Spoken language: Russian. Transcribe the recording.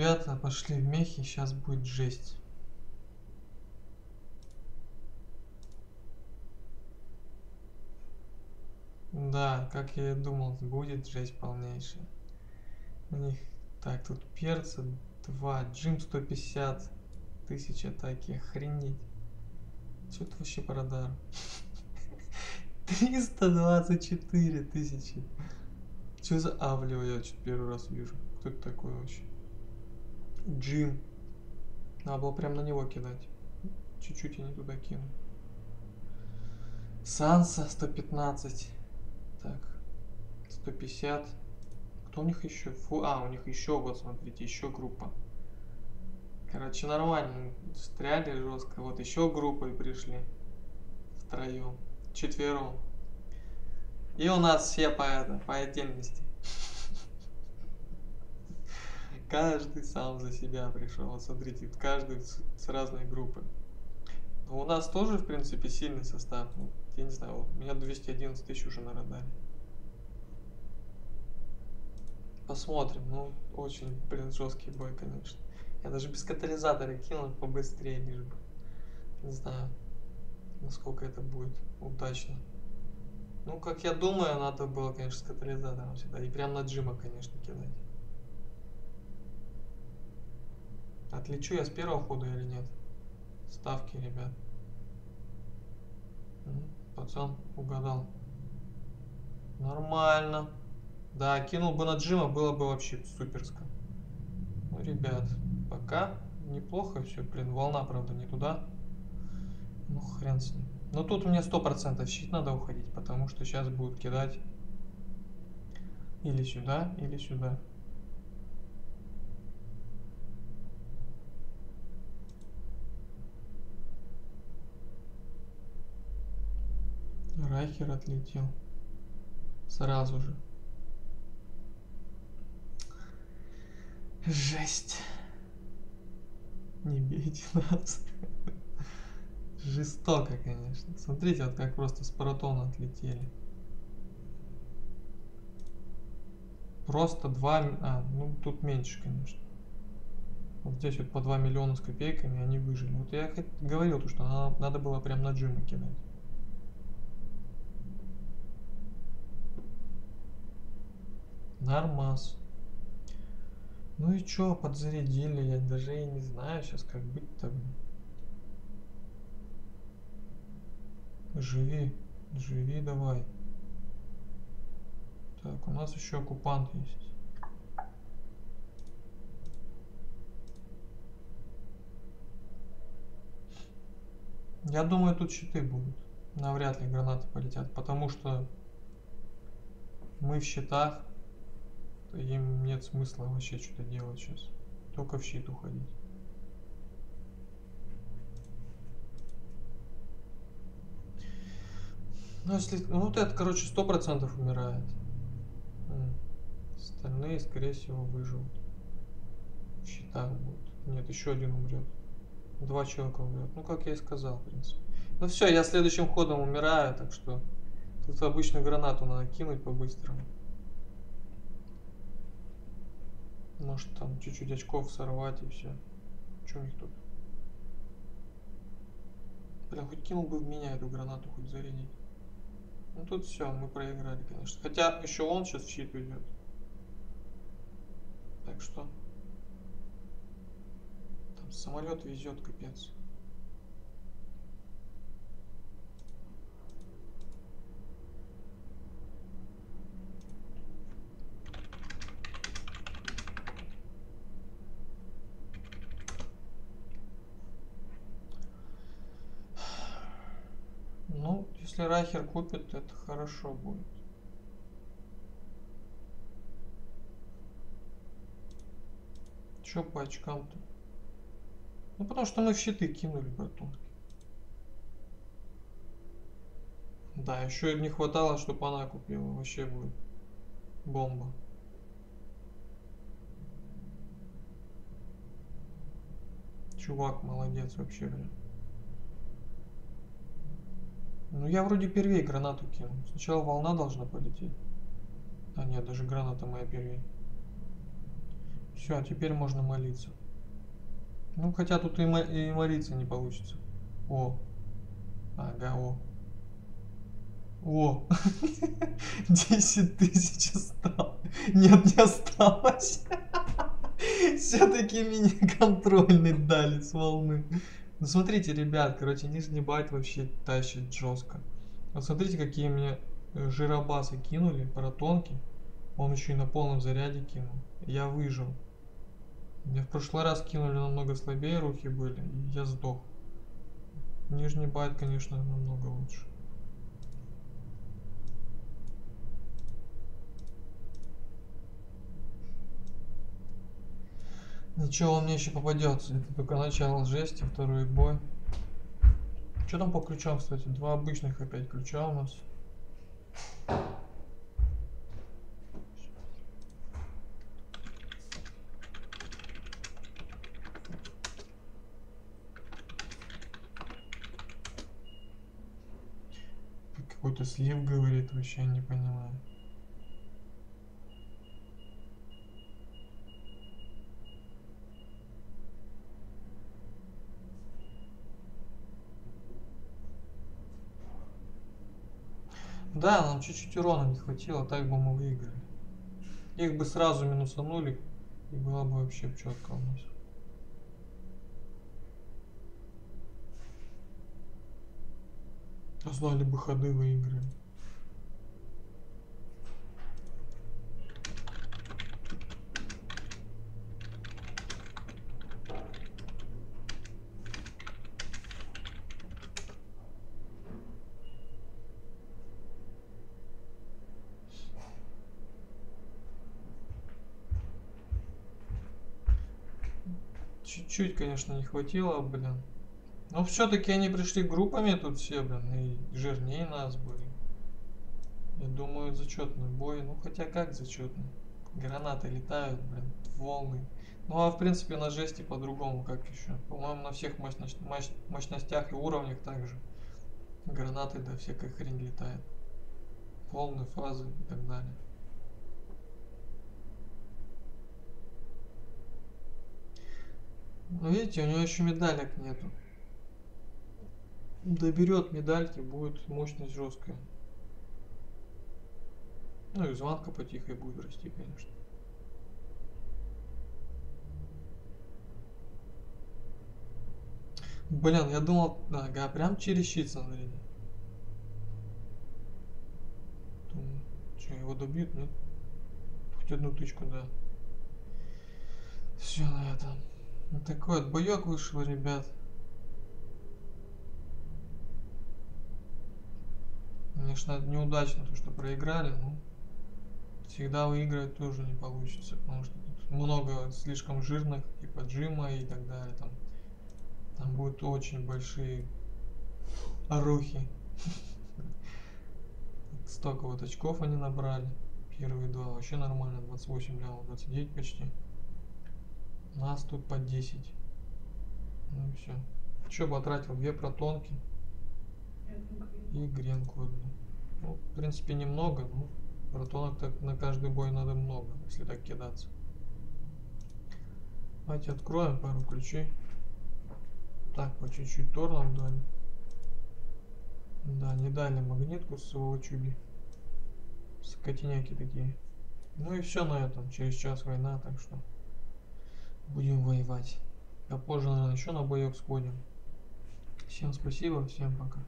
ребята пошли в мехи, сейчас будет жесть. Да, как я и думал, будет жесть полнейшая. У них, так, тут перца 2, джим 150, тысяч атаки, охренеть. Что это вообще по радару? 324 тысячи. Что за авлио я что первый раз вижу? Кто это такой вообще? Джим. Надо было прям на него кидать. Чуть-чуть я не туда кину. Санса 115. Так. 150. Кто у них еще? Фу, а, у них еще, вот смотрите, еще группа. Короче, нормально. Стряли жестко. Вот еще группой пришли. Втроем. Четвером. И у нас все по, это, по отдельности. Каждый сам за себя пришел. Вот смотрите, каждый с, с разной группы. Но у нас тоже, в принципе, сильный состав. Ну, я не знаю, у меня 211 тысяч уже на радаре. Посмотрим. Ну, очень, блин, жесткий бой, конечно. Я даже без катализатора кинул побыстрее, лишь бы. Не знаю, насколько это будет удачно. Ну, как я думаю, надо было, конечно, с катализатором всегда. И прям на джима, конечно, кидать. Отличу я с первого хода или нет? Ставки, ребят. Пацан угадал. Нормально. Да, кинул бы на Джима, было бы вообще суперско. Ну, ребят, пока неплохо все. Блин, волна, правда, не туда. Ну, хрен с ним. Но тут мне сто процентов щит надо уходить, потому что сейчас будут кидать или сюда, или сюда. Райхер отлетел. Сразу же. Жесть. Не бейте нас. Жестоко, конечно. Смотрите, вот как просто с паратона отлетели. Просто 2... А, ну тут меньше, конечно. Вот здесь вот по 2 миллиона с копейками они выжили. Вот я говорил, что надо, надо было прям на джима кидать. Нормас. Ну и чё, подзарядили, я даже и не знаю сейчас, как быть-то. Живи, живи давай. Так, у нас еще оккупант есть. Я думаю, тут щиты будут. Навряд ли гранаты полетят, потому что мы в щитах им нет смысла вообще что-то делать сейчас. Только в щит уходить. Ну, если... Ну, вот это, короче, сто процентов умирает. Остальные, скорее всего, выживут. В щитах будут. Нет, еще один умрет. Два человека умрет. Ну, как я и сказал, в принципе. Ну все, я следующим ходом умираю, так что тут обычную гранату надо кинуть по-быстрому. Может там чуть-чуть очков сорвать и все. Что у них тут? Бля, хоть кинул бы в меня эту гранату, хоть зарядить. Ну тут все, мы проиграли, конечно. Хотя еще он сейчас в щит уйдет. Так что. Там самолет везет, капец. Если Рахер купит, это хорошо будет. Че по очкам-то? Ну потому что мы в щиты кинули, братунки. Да, еще не хватало, чтобы она купила. Вообще будет бомба. Чувак, молодец вообще, блин. Ну я вроде первей гранату кинул. Сначала волна должна полететь. А нет, даже граната моя первей. Все, теперь можно молиться. Ну, хотя тут и, мо- и молиться не получится. О. Ага, о. О. 10 тысяч осталось. Нет, не осталось. Все-таки меня контрольный дали с волны. Ну смотрите, ребят, короче, нижний байт вообще тащит жестко. Вот смотрите, какие мне э, жиробасы кинули, паратонки. Он еще и на полном заряде кинул. Я выжил. Мне в прошлый раз кинули намного слабее руки были, и я сдох. Нижний байт, конечно, намного лучше. Ничего, мне еще попадется. Это только начало жести, второй бой. Что там по ключам, кстати? Два обычных опять ключа у нас. Какой-то слив говорит, вообще не понимаю. Да, нам чуть-чуть урона не хватило, так бы мы выиграли. Их бы сразу минусанули, и была бы вообще четко у нас. Знали бы ходы, выиграли. Чуть-чуть, конечно, не хватило, блин. Но все-таки они пришли группами тут все, блин, и жирнее нас были. Я думаю, зачетный бой. Ну, хотя как зачетный? Гранаты летают, блин, волны. Ну, а в принципе на жести по-другому, как еще. По-моему, на всех мощностях и уровнях также. Гранаты, да, всякая хрень летает. Волны, фазы и так далее. Ну, видите, у него еще медалек нету. Доберет медальки, будет мощность жесткая. Ну и звонка потихо будет расти, конечно. Блин, я думал, ага, прям через щит смотрите. Что, его добьют, нет? Хоть одну тычку, да. Все на этом. Вот такой вот боек вышел, ребят. Конечно, неудачно то, что проиграли, но всегда выиграть тоже не получится, потому что тут много слишком жирных, типа Джима и так далее. Там, там будут очень большие орухи. Столько вот очков они набрали. Первые два вообще нормально, 28 лямов, 29 почти. Нас тут по 10. Ну все. Еще потратил две протонки и гренку одну. Ну, в принципе, немного, но протонок так на каждый бой надо много, если так кидаться. Давайте откроем пару ключей. Так, по чуть-чуть тор дали. Да, не дали магнитку с его чуби. Скотиняки такие. Ну и все на этом. Через час война, так что будем воевать. А позже, наверное, еще на боек сходим. Всем спасибо, всем пока.